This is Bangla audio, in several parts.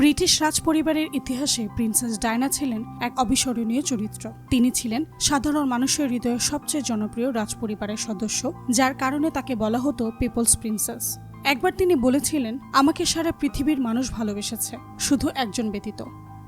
ব্রিটিশ রাজ পরিবারের ইতিহাসে প্রিন্সেস ডায়না ছিলেন এক অবিস্মরণীয় চরিত্র। তিনি ছিলেন সাধারণ মানুষের হৃদয়ে সবচেয়ে জনপ্রিয় রাজপরিবারের সদস্য, যার কারণে তাকে বলা হতো পিপলস প্রিন্সেস। একবার তিনি বলেছিলেন, আমাকে সারা পৃথিবীর মানুষ ভালোবেসেছে, শুধু একজন ব্যতীত,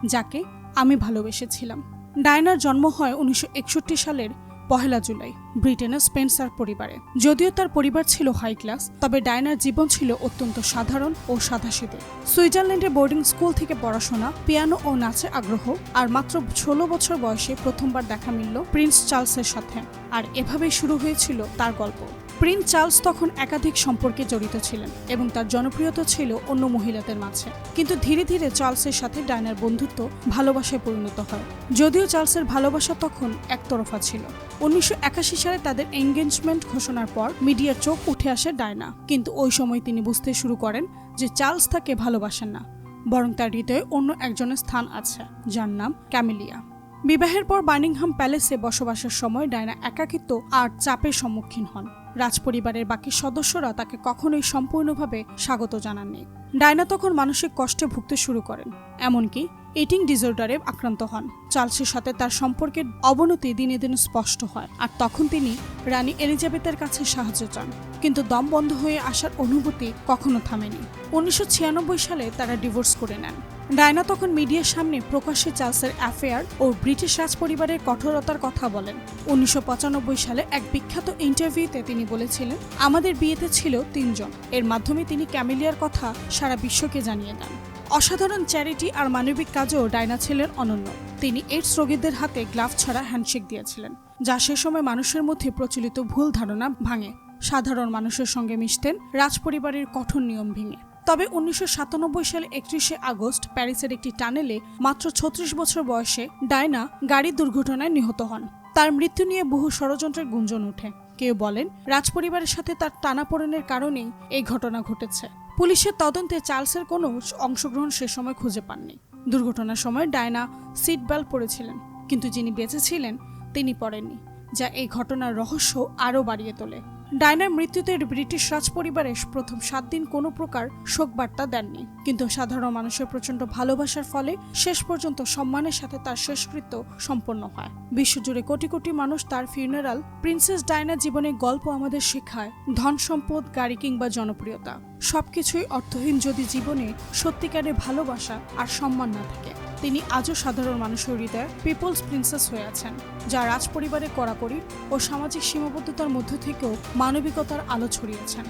যাকে আমি ভালোবেসেছিলাম। ডায়নার জন্ম হয় উনিশশো একষট্টি সালের পহেলা জুলাই ব্রিটেনের স্পেন্সার পরিবারে। যদিও তার পরিবার ছিল হাই ক্লাস তবে ডায়নার জীবন ছিল অত্যন্ত সাধারণ ও সাদাসিধে। সুইজারল্যান্ডে বোর্ডিং স্কুল থেকে পড়াশোনা পিয়ানো ও নাচে আগ্রহ, আর মাত্র ষোলো বছর বয়সে প্রথমবার দেখা মিলল প্রিন্স চার্লসের সাথে। আর এভাবেই শুরু হয়েছিল তার গল্প। প্রিন্স চার্লস তখন একাধিক সম্পর্কে জড়িত ছিলেন এবং তার জনপ্রিয়তা ছিল অন্য মহিলাদের মাঝে। কিন্তু ধীরে ধীরে চার্লসের সাথে ডায়নার বন্ধুত্ব ভালোবাসায় পরিণত হয়। যদিও চার্লসের ভালোবাসা তখন একতরফা ছিল। উনিশশো একাশি সালে তাদের এঙ্গেজমেন্ট ঘোষণার পর মিডিয়ার চোখ উঠে আসে ডায়না। কিন্তু ওই সময় তিনি বুঝতে শুরু করেন যে চার্লস তাকে ভালোবাসেন না, বরং তার হৃদয়ে অন্য একজনের স্থান আছে, যার নাম ক্যামিলিয়া। বিবাহের পর বার্নিংহাম প্যালেসে বসবাসের সময় ডায়না একাকিত্ব আর চাপের সম্মুখীন হন। রাজপরিবারের বাকি সদস্যরা তাকে কখনোই সম্পূর্ণভাবে স্বাগত জানাননি। ডায়না তখন মানসিক কষ্টে ভুগতে শুরু করেন। এমনকি ইটিং ডিসঅর্ডারে আক্রান্ত হন। চার্লসের সাথে তার সম্পর্কের অবনতি দিনে দিনে স্পষ্ট হয় আর তখন তিনি রানী এলিজাবেথের কাছে সাহায্য চান। কিন্তু দম বন্ধ হয়ে আসার অনুভূতি কখনো থামেনি। উনিশশো ছিয়ানব্বই সালে তারা ডিভোর্স করে নেন। ডায়না তখন মিডিয়ার সামনে প্রকাশ্যে চার্লসের অ্যাফেয়ার ও ব্রিটিশ রাজপরিবারের কঠোরতার কথা বলেন। উনিশশো পঁচানব্বই সালে এক বিখ্যাত ইন্টারভিউতে তিনি বলেছিলেন, আমাদের বিয়েতে ছিল তিনজন। এর মাধ্যমে তিনি ক্যামিলিয়ার কথা সারা বিশ্বকে জানিয়ে দেন। অসাধারণ চ্যারিটি আর মানবিক কাজেও ডায়না ছিলেন অনন্য। তিনি এইডস রোগীদের হাতে গ্লাভ ছাড়া হ্যান্ডশেক দিয়েছিলেন, যা সে সময় মানুষের মধ্যে প্রচলিত ভুল ধারণা ভাঙে। সাধারণ মানুষের সঙ্গে মিশতেন, রাজপরিবারের কঠোর নিয়ম ভেঙে। তবে উনিশশো সাতানব্বই সালে একত্রিশে আগস্ট প্যারিসের একটি টানেলে মাত্র ছত্রিশ বছর বয়সে ডায়না গাড়ি দুর্ঘটনায় নিহত হন। তার মৃত্যু নিয়ে বহু ষড়যন্ত্রের গুঞ্জন ওঠে। কেউ বলেন, রাজপরিবারের সাথে তার টানাপোড়েনের কারণেই এই ঘটনা ঘটেছে। পুলিশের তদন্তে চার্লসের কোনো অংশগ্রহণ সে সময় খুঁজে পাননি। দুর্ঘটনার সময় ডায়না সিট বেল্ট পরেছিলেন, কিন্তু যিনি বেঁচে ছিলেন, তিনি পড়েননি, যা এই ঘটনার রহস্য আরও বাড়িয়ে তোলে। ডায়নার মৃত্যুতে ব্রিটিশ রাজপরিবারে প্রথম সাত দিন কোনো প্রকার শোক বার্তা দেননি, কিন্তু সাধারণ মানুষের প্রচণ্ড ভালোবাসার ফলে শেষ পর্যন্ত সম্মানের সাথে তার শেষকৃত্য সম্পন্ন হয়। বিশ্বজুড়ে কোটি কোটি মানুষ তার ফিউনারাল প্রিন্সেস ডায়নার জীবনের গল্প আমাদের শেখায় ধন সম্পদ গাড়ি কিংবা জনপ্রিয়তা। সবকিছুই অর্থহীন যদি জীবনে সত্যিকারের ভালোবাসা আর সম্মান না থাকে। তিনি আজও সাধারণ মানুষের হৃদয়ে পিপলস প্রিন্সেস হয়ে আছেন, যা রাজপরিবারের কড়াকড়ি ও সামাজিক সীমাবদ্ধতার মধ্য থেকেও মানবিকতার আলো ছড়িয়েছেন।